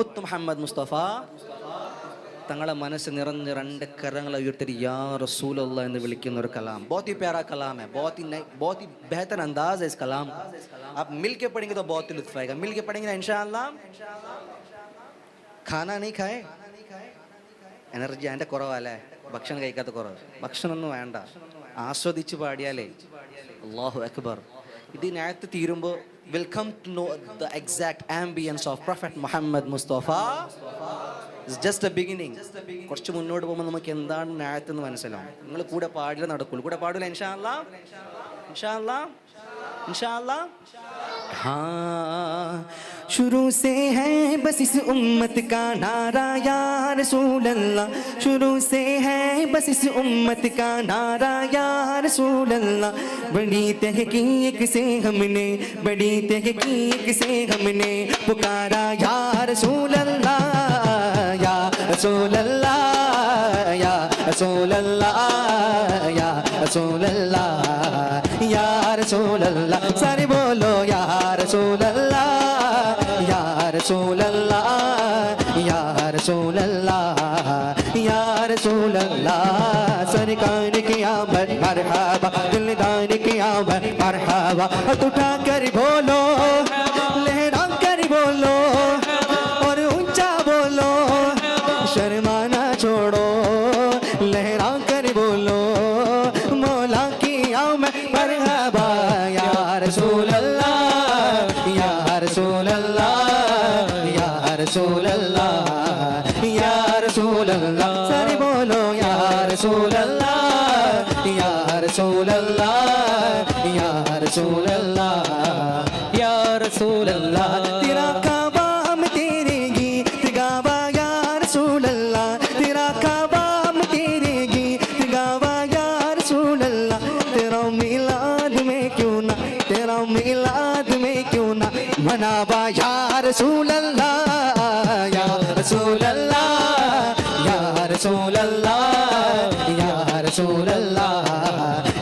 മുത്ത് മുഹമ്മദ് മുസ്തഫ തങ്ങളെ മനസ്സ് നിറഞ്ഞ് രണ്ട് കരങ്ങളെ ഉയർത്തി യാ റസൂലുള്ള എന്ന് വിളിക്കുന്ന ഒരു കലാം बहुत ही प्यारा कलाम है बहुत ही नई बहुत ही बेहतर अंदाज है इस कलाम का आप मिल के पढ़ेंगे तो बहुत ही लुत्फ आएगा मिल के पढ़ेंगे ना इंशाअल्लाह खाना नहीं खाए എനർജി അതിൻ്റെ കുറവല്ലേ ഭക്ഷണം കഴിക്കാത്ത കുറവ് ഭക്ഷണമൊന്നും വേണ്ട ആസ്വദിച്ച് പാടിയാലേ അള്ളാഹു അക്ബർ ഇതിനകത്ത് തീരുമ്പോൾ will come to know the exact ambience of Prophet Muhammad Mustafa. It's just a beginning. കുറച്ച് മുന്നോട്ട് പോകുമ്പോൾ നമുക്ക് എന്താണ് നാഴത്ത് എന്ന് മനസ്സിലാവും. നിങ്ങൾ കൂടെ പാടില്ല നടക്കുള്ളൂ. കൂടെ പാടില്ല ഇൻഷാല്ല ഇൻഷാല്ല ഇൻഷാല്ല हाँ शुरू से है बस इस उम्मत का नारा, यार रसूल अल्लाह शुरू से है बस इस उम्मत का नारा, यार रसूल अल्लाह बड़ी तहकीक से हमने, बड़ी तहकीक से हमने पुकारा, यार रसूल अल्लाह या रसूल अल्लाह या रसूल अल्लाह या रसूल अल्लाह या রসুল্লাহ সারি বলো ইয়ার রসুল্লাহ ইয়ার রসুল্লাহ ইয়ার রসুল্লাহ ইয়ার রসুল্লাহ सरकार की आमद मरहबा दिलदान की आमद मरहबा उठा कर बोलो या रसूल अल्लाह या रसूल अल्लाह या रसूल अल्लाह तेरा काबा हम तेरे गीत गावा या रसूल अल्लाह तेरा काबा हम तेरे गीत गावा या रसूल अल्लाह तेरा मिलाद में क्यों ना तेरा मिलाद में क्यों ना मनावा या रसूल अल्लाह या रसूल अल्लाह या रसूल अल्लाह या रसूल अल्लाह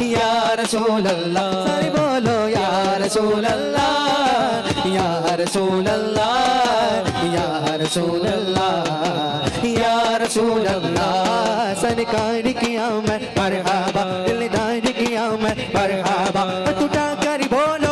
या रसूल अल्लाह सारे बोलो या रसूल अल्लाह या रसूल अल्लाह या रसूल अल्लाह या रसूल अल्लाह सरकार किया मैं मरहबा दिलदार किया मैं मरहबा टूटा कर बोलो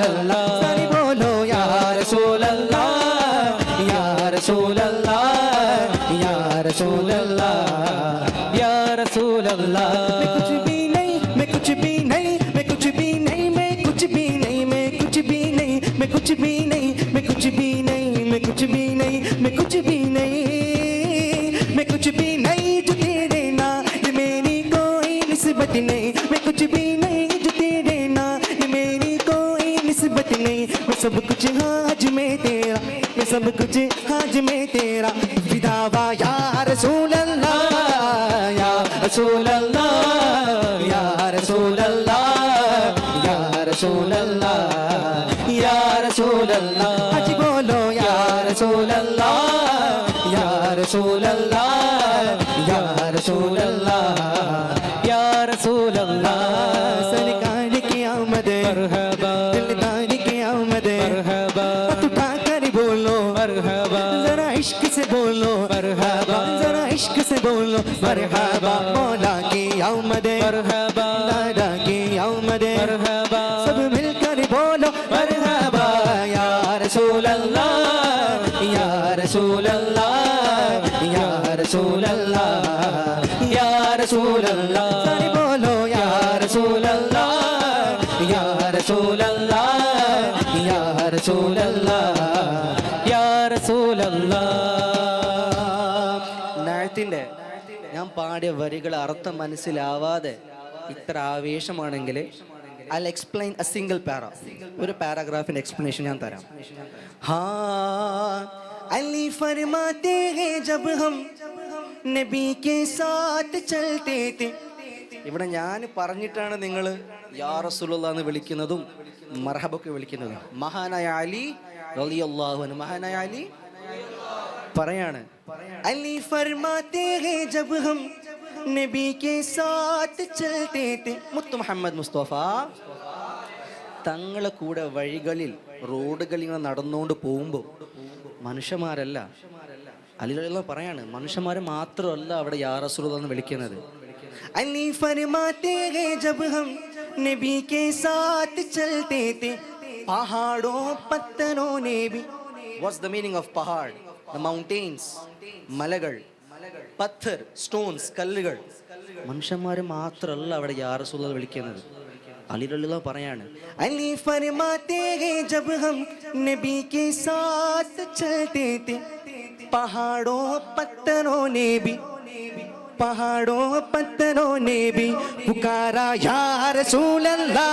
रसूल अल्लाह सारी बोलो या रसूल अल्लाह या रसूल अल्लाह या रसूल अल्लाह या रसूल अल्लाह मैं कुछ भी नहीं मैं कुछ भी नहीं मैं कुछ भी नहीं मैं कुछ भी नहीं मैं कुछ भी नहीं मैं कुछ भी नहीं मैं कुछ भी नहीं मैं कुछ भी नहीं मैं कुछ भी नहीं मैं कुछ भी नहीं जो तेरे ना ये मेरी कोई निस्बत नहीं मैं कुछ भी नहीं सब कुछ हाज में तेरा मैं सब कुछ हाज में तेरा विदावा या रसूल अल्लाह या रसूल अल्लाह या रसूल अल्लाह या रसूल अल्लाह या रसूल अल्लाह मरहबा मौला की आमद मरहबा दादा की आमद मरहबा सब मिलकर बोलो मरहबा या रसूल अल्लाह या रसूल अल्लाह या रसूल अल्लाह या रसूल अल्लाह सारे बोलो या रसूल अल्लाह या रसूल अल्लाह या रसूल अल्लाह या रसूल अल्लाह നഴത്തിന്റെ ഞാൻ പാടിയ വരികൾ അർത്ഥം മനസ്സിലാവാതെ ഇത്ര ആവേശമാണെങ്കിൽ I explain a single para ഒരു പാരാഗ്രാഫിന്റെ എക്സ്പ്ലനേഷൻ ഞാൻ തരാം. ഹാ അലി ഫർമാത്തെ ഹേ ജബ് ഹം നബി കെ സാത്ത് ചൽത്തേ തേ. ഇവിടെ ഞാൻ പറഞ്ഞിട്ടാണ് നിങ്ങൾ യാ റസൂലുള്ള എന്ന് വിളിക്കുന്നതും മർഹബൊക്കെ വിളിക്കുന്നതും. മഹാനായ അലി റലിയല്ലാഹു മഹാനായ അലി പറയാണ്. അലി നബി മുത്തു മുഹമ്മദ് മുസ്തഫ. തങ്ങളെ കൂടെ വഴികളിൽ റോഡുകളിൽ നടന്നുകൊണ്ട് പോകുമ്പോൾ മനുഷ്യന്മാരല്ല അലിലുള്ള പറയാണ് മനുഷ്യന്മാരെ മാത്രമല്ല അവിടെ യാ റസൂലുള്ള എന്ന് വിളിക്കുന്നത്. അലി ഫർമാത്തെ ഹേ നബി പത്തനോ നേബി was the meaning of പഹാഡ് the mountains മലകൾ പത്തർ സ്റ്റോൺസ് കല്ലുകൾ മനുഷ്യന്മാർ മാത്രമല്ല അവിടെ യാ റസൂലുള്ള വിളിക്കുന്നത് അലിലുള്ള പറയാണ് അലി ഫർമാത്തെ ഹേ ജബ് ഹം നബി കെ സാത്ത് ചലത്തെ തെ പഹാടോ പത്തനോ ने भी पहाड़ों पत्थरों ने भी पुकारा या रसूल अल्लाह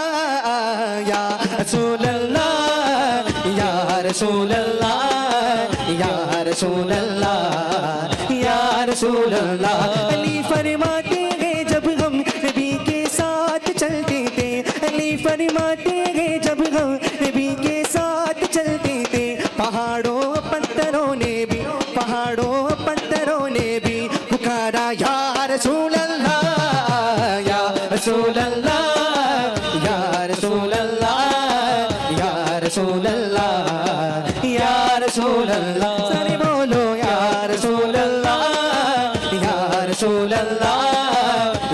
या रसूल अल्लाह या रसूल রসুল্লাহ সারি বলো ইয়া রসুল্লাহ ইয়া রসুল্লাহ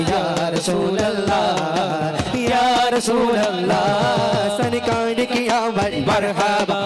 ইয়া রসুল্লাহ ইয়া রসুল্লাহ সনকান কিয়া মরহাবা।